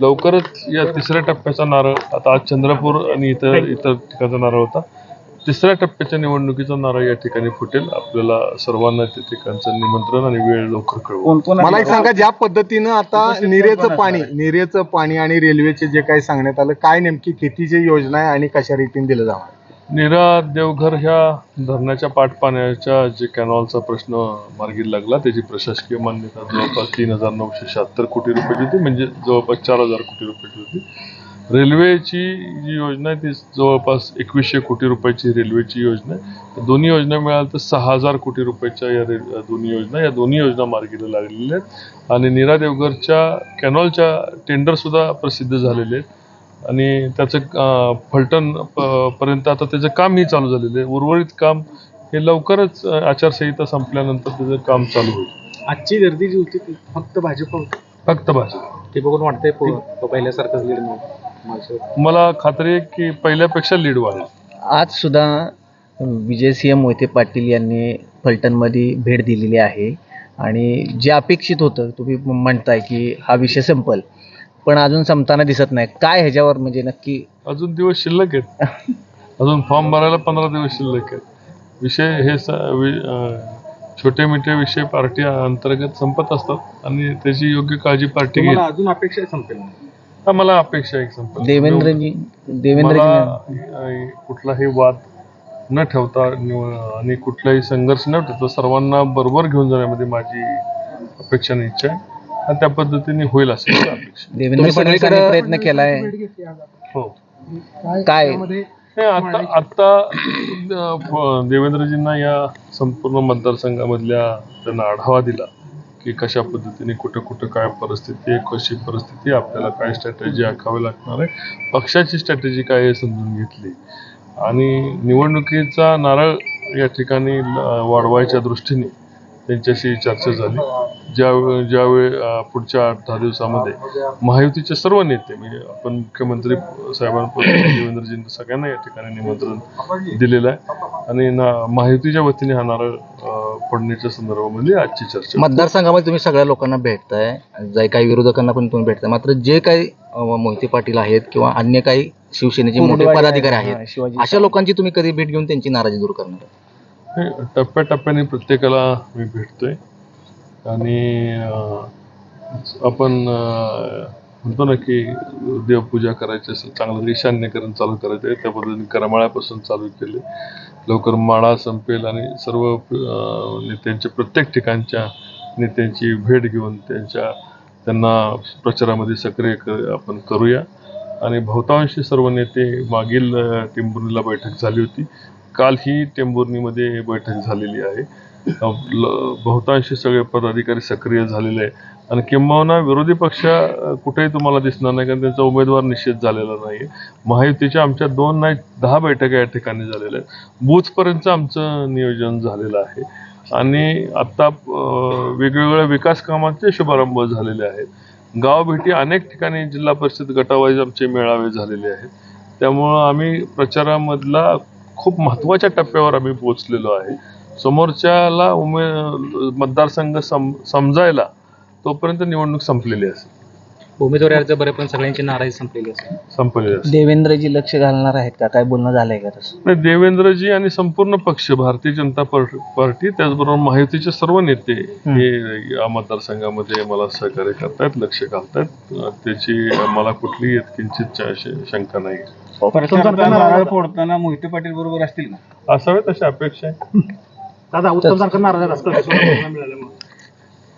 लवकरच या तिसऱ्या टप्प्याचा नारळ आता आज चंद्रपूर आणि इतर इतर ठिकाणचा नारळ होता. तिसऱ्या टप्प्याच्या निवडणुकीचा नारळ या ठिकाणी फुटेल. आपल्याला सर्वांना त्या ठिकाणचं निमंत्रण आणि वेळ लवकर कळवू. मला एक सांगा ज्या पद्धतीनं आता निरेचं पाणी निरेचं पाणी आणि रेल्वेचे जे काही सांगण्यात आलं काय नेमकी कितीची योजना आहे आणि कशा रीतीने दिलं जाणार? नीरा देवघर ह्या धरणाच्या पाटपाण्याच्या जे कॅनॉलचा प्रश्न मार्गी लागला त्याची प्रशासकीय मान्यता जवळपास तीन हजार नऊशे शहात्तर कोटी रुपयाची होती म्हणजे जवळपास चार हजार कोटी रुपयाची होती. रेल्वेची जी योजना आहे ती जवळपास एकवीसशे कोटी रुपयाची रेल्वेची योजना आहे. दोन्ही योजना मिळाल्या तर सहा हजार कोटी रुपयाच्या या रे दोन्ही योजना या दोन्ही योजना मार्गीला लागलेल्या आहेत. आणि नीरा देवघरच्या कॅनॉलच्या टेंडरसुद्धा प्रसिद्ध झालेले आहेत. आणि त्याचं फलटण प- पर्यंत आता त्याचं कामही चालू झालेलं आहे. उर्वरित काम हे लवकरच आचारसंहिता संपल्यानंतर त्याचं काम चालू होईल. आजची गर्दी जी होती ती फक्त भाजप फक्त भाजप. ते बघून वाटतंय पहिल्यासारखंच लीड मिळेल मला खात्री आहे की पहिल्यापेक्षा लीड वाढेल. आज सुद्धा विजयसिंह मोहिते पाटील यांनी फलटणमध्ये भेट दिलेली आहे. आणि जे अपेक्षित होतं तुम्ही म्हणताय की हा विषय संपल. पण अजून संपताना दिसत नाही. काय ह्याच्यावर म्हणजे नक्की? अजून दिवस शिल्लक आहेत. अजून फॉर्म भरायला पंधरा दिवस शिल्लक आहेत. विषय हे स वि- अं, छोटे मोठे विषय पार्टी अंतर्गत संपत असतात आणि त्याची योग्य काळजी पार्टी घेईल तुम्हाला अजून अपेक्षा आहे संपेल? हा, मला अपेक्षा आहे संपत. देवेंद्रजी मला अं, कुठलाही वाद न ठेवता निव- आणि कुठलाही संघर्ष न ठेवता सर्वांना बरोबर घेऊन जाण्यामध्ये माझी अपेक्षा आणि इच्छा आहे. त्या पद्धतीने होईल फडणवीसांनी प्रयत्न केलाय. हो. काय आता आता अं, देवेंद्रजींना या संपूर्ण मतदारसंघामधल्या त्यांना आढावा दिला की कशा पद्धतीने कुठं कुठं काय परिस्थिती आहे कशी परिस्थिती आहे, आपल्याला काय स्ट्रॅटेजी आखावी लागणार आहे पक्षाची स्ट्रॅटेजी काय आहे समजून घेतली. आणि निवडणुकीचा नारळ या ठिकाणी ल- वाढवायच्या दृष्टीने त्यांच्याशी चर्चा झाली. ज्या ज्यावेळी पुढच्या आठ दहा दिवसामध्ये महायुतीचे सर्व नेते म्हणजे आपण मुख्यमंत्री साहेबांपर्यंत देवेंद्रजींना सगळ्यांना या ठिकाणी निमंत्रण दिलेलं आहे. आणि ना महायुतीच्या वतीने हा नारळ अं, फोडण्याच्या संदर्भामध्ये आजची चर्चा. मतदारसंघामध्ये तुम्ही सगळ्या लोकांना भेटताय. जे काही विरोधकांना पण तुम्ही भेटताय. मात्र जे काही मोहिते पाटील आहेत किंवा अन्य काही शिवसेनेचे मोठे पदाधिकारी आहेत अशा लोकांची तुम्ही कधी भेट घेऊन त्यांची नाराजी दूर करणार? हे टप्प्याटप्प्याने प्रत्येकाला मी भेटतोय. आणि आपण म्हणतो ना की देवपूजा करायची असेल चांगलं ईशान्यकरण चालू करायचं आहे त्या पद्धतीने करमाळ्यापासून चालू केले लवकर माळा संपेल आणि सर्व नेत्यांच्या प्रत्येक ठिकाणच्या नेत्यांची भेट घेऊन त्यांच्या त्यांना प्रचारामध्ये सक्रिय कर आपण करूया. आणि बहुतांशी सर्व नेते मागील अं, बैठक झाली होती. काल ही टेंभुर्णीमध्ये बैठक झालेली आहे. बहुतांश बहुतांशी सगळे पदाधिकारी सक्रिय झालेले आहे आणि किंबहुना विरोधी पक्ष कुठेही तुम्हाला दिसणार नाही कारण त्यांचा उमेदवार निश्चित झालेला नाही महायुतीच्या आमच्या दोन नाही दहा बैठका या ठिकाणी झालेल्या आहेत. बूथपर्यंत आमचं नियोजन झालेलं आहे. आणि आत्ता वेगवेगळ्या विकास कामांचे शुभारंभ झालेले आहेत. गावभेटी अनेक ठिकाणी जिल्हा परिषद गटावाईज आमचे मेळावे झालेले आहेत. त्यामुळं आम्ही प्रचारामधला खूप महत्त्वाच्या टप्प्यावर आम्ही पोहोचलेलो आहे. समोरच्याला उमे मतदारसंघ सम समजायला तोपर्यंत निवडणूक संपलेली असेल. उमेदवारी अर्ज बरे पण सगळ्यांची नाराजी संपलेली असेल. संपलेली असेल. देवेंद्रजी लक्ष घालणार आहेत का? काय बोलणं झालंय का तसं? नाही, देवेंद्रजी आणि संपूर्ण पक्ष भारतीय जनता पार्ट- पार्टी त्याचबरोबर महायुतीचे सर्व नेते हे. या मतदारसंघामध्ये मला सहकार्य करतायत लक्ष घालतायत. त्याची मला कुठलीही किंचित शंका नाही. नारळ फोडताना मोहिते पाटील बरोबर असतील ना असावेत अशी अपेक्षा आहे. दादा उत्तम नाराज असतं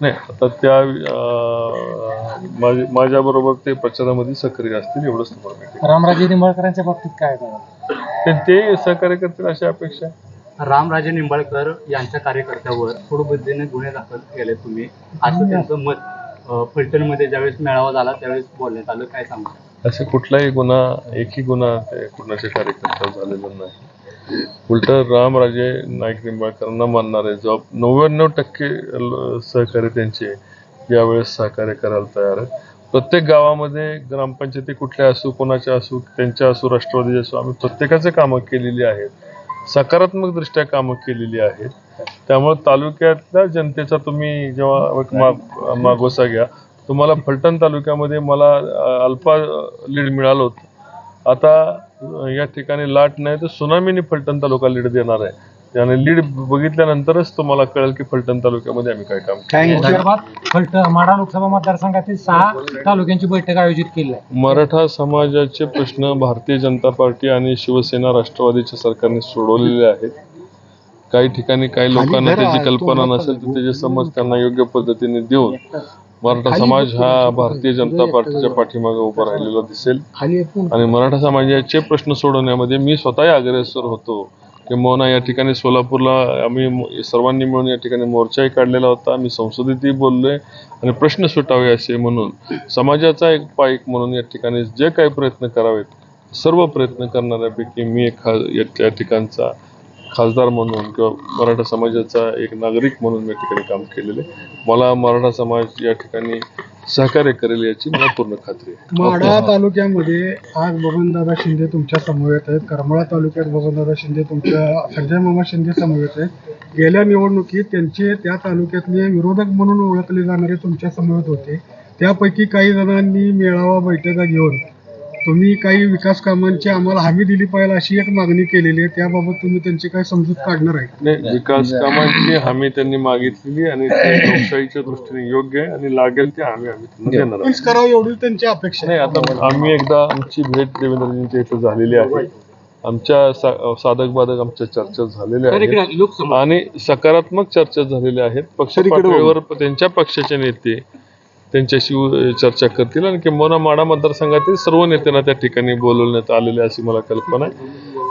नाही आता त्या अं, माझ्या- माझ्याबरोबर ते प्रचारामध्ये सक्रिय असतील एवढंच तुम्हाला माहिती रामराजे निंबाळकरांच्या बाबतीत काय दादा? आहे. ते- ते सहकार्य करतील अशी अपेक्षा आहे. रामराजे निंबाळकर यांच्या कार्यकर्त्यावर थोडं पद्धतीने गुन्हे दाखल केले तुम्ही. असं त्यांचं मत अं, फलटणमध्ये ज्यावेळेस मेळावा झाला त्यावेळेस बोलण्यात आलं. काय सांगता? असे कुठलाही गुन्हा एकही गुन्हा ते कुणाच्या कार्यकर्त्यावर झालेला नाही. उलट रामराजे नाईक निंबाळकरांना मानणारे जॉब नव्याण्णव टक्के सहकारी त्यांचे यावेळेस सहकार्य करायला तयार आहेत. प्रत्येक गावामध्ये ग्रामपंचायती कुठल्या असू कोणाच्या असू त्यांच्या असू राष्ट्रवादी असू आम्ही प्रत्येकाचे कामं केलेली आहेत. सकारात्मक दृष्ट्या कामं केलेली आहेत. त्यामुळे तालुक्यातल्या जनतेचा तुम्ही जेव्हा एक मागोसा घ्या तुम्हाला फलटण तालुक्यामध्ये मला अ, अल्पा लीड मिळालं होतं. आता या ठिकाणी लाट नाही तर सुनामीने फलटण तालुका लीड देणार आहे. आणि लीड बघितल्यानंतरच तुम्हाला कळेल की फलटण तालुक्यामध्ये आम्ही काय काम. थँक्यू फलटण माढा लोकसभा मतदारसंघातील सहा तालुक्यांची बैठक आयोजित केली आहे. मराठा समाजाचे प्रश्न भारतीय जनता पार्टी आणि शिवसेना राष्ट्रवादीच्या सरकारने सोडवलेले आहेत. काही ठिकाणी काही लोकांना त्याची कल्पना नसेल तर त्याचे समज त्यांना योग्य पद्धतीने देऊन मराठा समाज हा भारतीय जनता पार्टीच्या पाठीमागे उभा राहिलेला दिसेल. आणि मराठा समाजाचे प्रश्न सोडवण्यामध्ये मी स्वतः अग्रेसर होतो. किंबहुना या ठिकाणी सोलापूरला आम्ही सर्वांनी मिळून या ठिकाणी मोर्चाही काढलेला होता. मी संसदेतही बोललोय. आणि प्रश्न सुटावे असे म्हणून समाजाचा एक पाईक म्हणून या ठिकाणी जे काही प्रयत्न करावेत सर्व प्रयत्न करणाऱ्यापैकी मी एक या ठिकाणचा खासदार म्हणून किंवा मराठा समाजाचा एक नागरिक म्हणून या ठिकाणी काम केलेले मला मराठा समाज या ठिकाणी सहकार्य करेल याची मला पूर्ण खात्री आहे. माढा तालुक्यामध्ये आज बबनदादा शिंदे तुमच्या समवेत आहेत. करमाळा तालुक्यात बबनदादा शिंदे तुमच्या संजय मामा शिंदे समवेत आहेत. गेल्या निवडणुकीत त्यांचे त्या तालुक्यातले विरोधक म्हणून ओळखले जाणारे तुमच्या समवेत होते. त्यापैकी काही जणांनी मेळावा बैठका घेऊन तुम्ही काही विकास कामांची आम्हाला हमी दिली पाहिजे अशी एक मागणी केलेली आहे. त्याबाबत तुम्ही त्यांची काय समजूत काढणार आहे नाही विकास कामांची हमी त्यांनी मागितलेली आणि ते लोकशाहीच्या दृष्टीने योग्य आहे आणि लागेल ते हमी आम्ही त्यांना देणार आहोत. करावं एवढी त्यांची अपेक्षा नाही आता आम्ही एकदा आमची भेट देवेंद्रजींच्या इथे झालेली आहे. आमच्या सा- साधक बाधक आमच्या चर्चा झालेल्या आहेत. आणि सकारात्मक चर्चा झालेल्या आहेत. पक्ष पातळीवर त्यांच्या पक्षाचे नेते त्यांच्याशी चर्चा करतील आणि किंबहुना माडा मतदारसंघातील सर्व नेत्यांना त्या ठिकाणी बोलवण्यात आलेले अशी मला कल्पना आहे.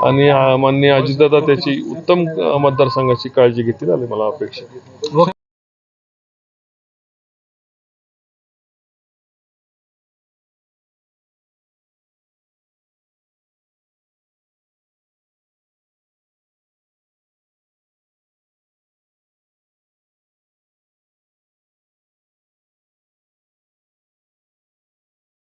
आणि अ, माननीय अजितदादा त्याची उत्तम मतदारसंघाची काळजी घेतील आणि मला अपेक्षा